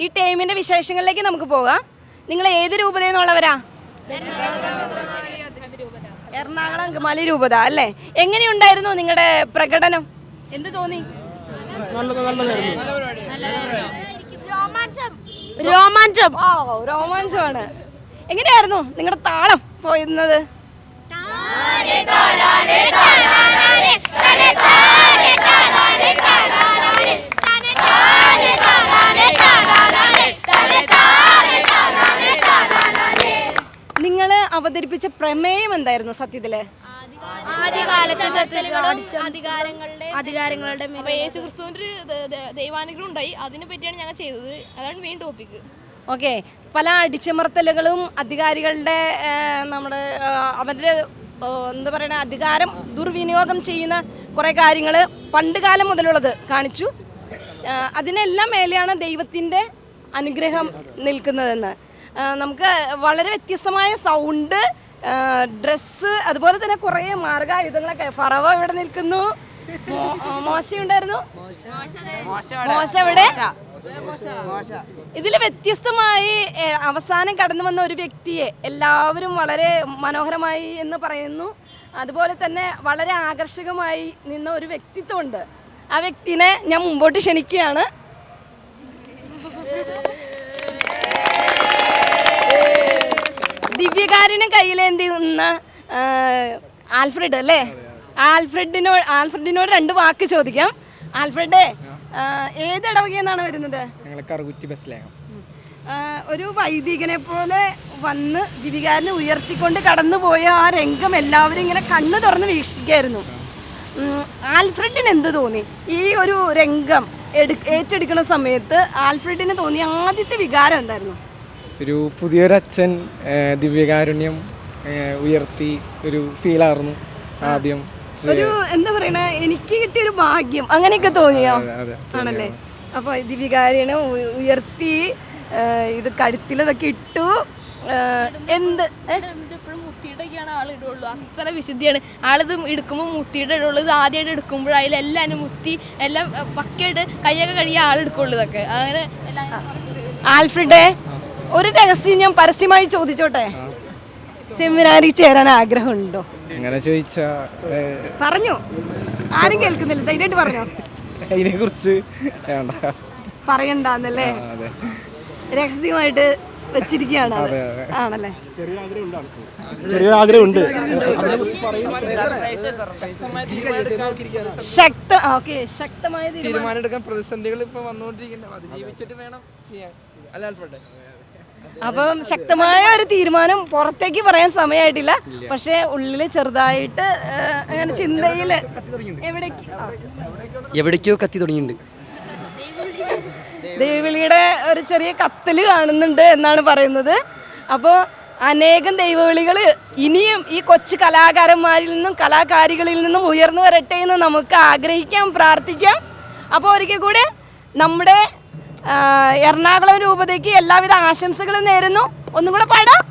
ഈ ടൈമിന്റെ വിശേഷങ്ങളിലേക്ക് നമുക്ക് പോകാം. നിങ്ങൾ ഏത് രൂപതയെന്നുള്ളവരാ എറണാകുളം അങ്കമാലി രൂപത അല്ലേ? എങ്ങനെയുണ്ടായിരുന്നു നിങ്ങളുടെ പ്രകടനം? എന്ത് തോന്നി? രോമാഞ്ചം. ഓ രോമാഞ്ചമാണ്. എങ്ങനെയായിരുന്നു നിങ്ങളുടെ താളം പോയിരുന്നത്? പ്രമേയം എന്തായിരുന്നു സത്യത്തിൽ? അധികാരങ്ങളുടെ യേശു ക്രിസ്തുവിന്റെ ദൈവാനുഗ്രഹം ഉണ്ടായി അതിനെ പറ്റിയാണ് ഞങ്ങൾ ചെയ്തത്. അതാണ് മെയിൻ ടോപ്പിക് ഓക്കെ. പല അടിച്ചമർത്തലുകളും അധികാരികളുടെ നമ്മുടെ അവരുടെ എന്താ പറയണ അധികാരം ദുർവിനിയോഗം ചെയ്യുന്ന കുറേ കാര്യങ്ങൾ പണ്ട് കാലം മുതലുള്ളത് കാണിച്ചു. അതിനെല്ലാം മേലെയാണ് ദൈവത്തിന്റെ അനുഗ്രഹം നിൽക്കുന്നതെന്ന്. നമുക്ക് വളരെ വ്യത്യസ്തമായ സൗണ്ട് ഡ്രസ്സ് അതുപോലെ തന്നെ കുറേ മാർഗായുധങ്ങളൊക്കെ ഫറവ ഇവിടെ നിൽക്കുന്നു. മോശ ഉണ്ടായിരുന്നു? മോശ. എവിടെ? ഇതിൽ വ്യത്യസ്തമായി അവസാനം കടന്നു വന്ന ഒരു വ്യക്തിയെ എല്ലാവരും വളരെ മനോഹരമായി എന്ന് പറയുന്നു. അതുപോലെ തന്നെ വളരെ ആകർഷകമായി നിന്ന ഒരു വ്യക്തിത്വമുണ്ട്. ആ വ്യക്തിനെ ഞാൻ മുമ്പോട്ട് ക്ഷണിക്കുകയാണ്. ദിവ്യകാരിനെ കയ്യിലേന്തി നിന്ന ആൽഫ്രഡ് അല്ലേ? ആൽഫ്രഡിനോട് ആൽഫ്രഡിനോട് രണ്ട് വാക്ക് ചോദിക്കാം. ആൽഫ്രഡേ ഏത് ഇടവകയെന്നാണ് വരുന്നത്? ഒരു വൈദികനെ പോലെ വന്ന് ദിവികാരനെ ഉയർത്തിക്കൊണ്ട് കടന്നുപോയ ആ രംഗം എല്ലാവരും ഇങ്ങനെ കണ്ണു തുറന്ന് വീക്ഷിക്കായിരുന്നു ആൽഫ്രഡിന് എന്ത് തോന്നി? ഈ ഒരു രംഗം എടു ഏറ്റെടുക്കുന്ന സമയത്ത് ആൽഫ്രഡിന് തോന്നിയ ആദ്യത്തെ വികാരം എന്തായിരുന്നു? ഒരു പുതിയൊരച്ഛൻ ദിവ്യകാരുണ്യം ഉയർത്തി ഒരു ഫീലായിരുന്നു ആദ്യം. ഒരു എന്താ പറയണ എനിക്ക് കിട്ടിയ ഒരു ഭാഗ്യം. അങ്ങനെയൊക്കെ തോന്നിയോ? അതെ, അതെ, ആണല്ലേ? അപ്പൊ ദിവ്യകാരുണ്യം ഉയർത്തി ഇത് കഴുത്തിലതൊക്കെ ഇട്ടു എന്ത് ഏ? എപ്പോഴും മുത്തിയിട്ടൊക്കെയാണ് ആൾ ഇടുള്ളൂ. അത്ര വിശുദ്ധിയാണ്. ആളിത് എടുക്കുമ്പോൾ മുത്തിയുടെ ഇടുള്ളൂ. ഇത് ആദ്യമായിട്ട് എടുക്കുമ്പോൾ അതിൽ എല്ലാവരും മുത്തി എല്ലാം പക്കയായിട്ട് കൈയൊക്കെ കഴിയ ആൾ എടുക്കുള്ളൂ ഇതൊക്കെ. അങ്ങനെ ആൽഫ്രഡേ? ഒരു രഹസ്യം ഞാൻ പരസ്യമായി ചോദിച്ചോട്ടെ? സെമിനാറിൽ ചേരാൻ ആഗ്രഹമുണ്ടോ? അങ്ങനെ ചോദിച്ചാ പറഞ്ഞു. ആരും കേൾക്കുന്നില്ല. ധൈര്യമായിട്ട് പറഞ്ഞോ. അതിനെ കുറിച്ച് പറയണ്ടെ പറയണ്ടെന്നല്ലേ രഹസ്യമായിട്ട് വെച്ചിരിക്കുകയാണ്. ആണല്ലേ? ചെറിയ ആഗ്രഹമുണ്ട്. ശക്ത ഓക്കെ. ശക്തമായ തീരുമാനം. എടുക്കാൻ പ്രതിസന്ധികൾ ഇപ്പൊ വന്നുകൊണ്ടിരിക്കുന്നത് അത് ജീവിച്ചിട്ട് വേണം ചെയ്യാൻ. അല്ല അപ്പം ശക്തമായ ഒരു തീരുമാനം പുറത്തേക്ക് പറയാൻ സമയമായിട്ടില്ല പക്ഷേ ഉള്ളിൽ ചെറുതായിട്ട് അങ്ങനെ ചിന്തയിൽ എവിടേക്ക് കത്തി തുടങ്ങിയിട്ടുണ്ട്. ദൈവവിളിയുടെ ഒരു ചെറിയ കത്തിൽ കാണുന്നുണ്ട് എന്നാണ് പറയുന്നത്. അപ്പോൾ അനേകം ദൈവവിളികൾ ഇനിയും ഈ കൊച്ചു കലാകാരന്മാരിൽ നിന്നും കലാകാരികളിൽ നിന്നും ഉയർന്നു വരട്ടെ എന്ന് നമുക്ക് ആഗ്രഹിക്കാം പ്രാർത്ഥിക്കാം. അപ്പോൾ ഒരിക്കൽ കൂടെ നമ്മുടെ എറണാകുളം രൂപതയ്ക്ക് എല്ലാവിധ ആശംസകളും നേരുന്നു. ഒന്നും കൂടെ പാടാം.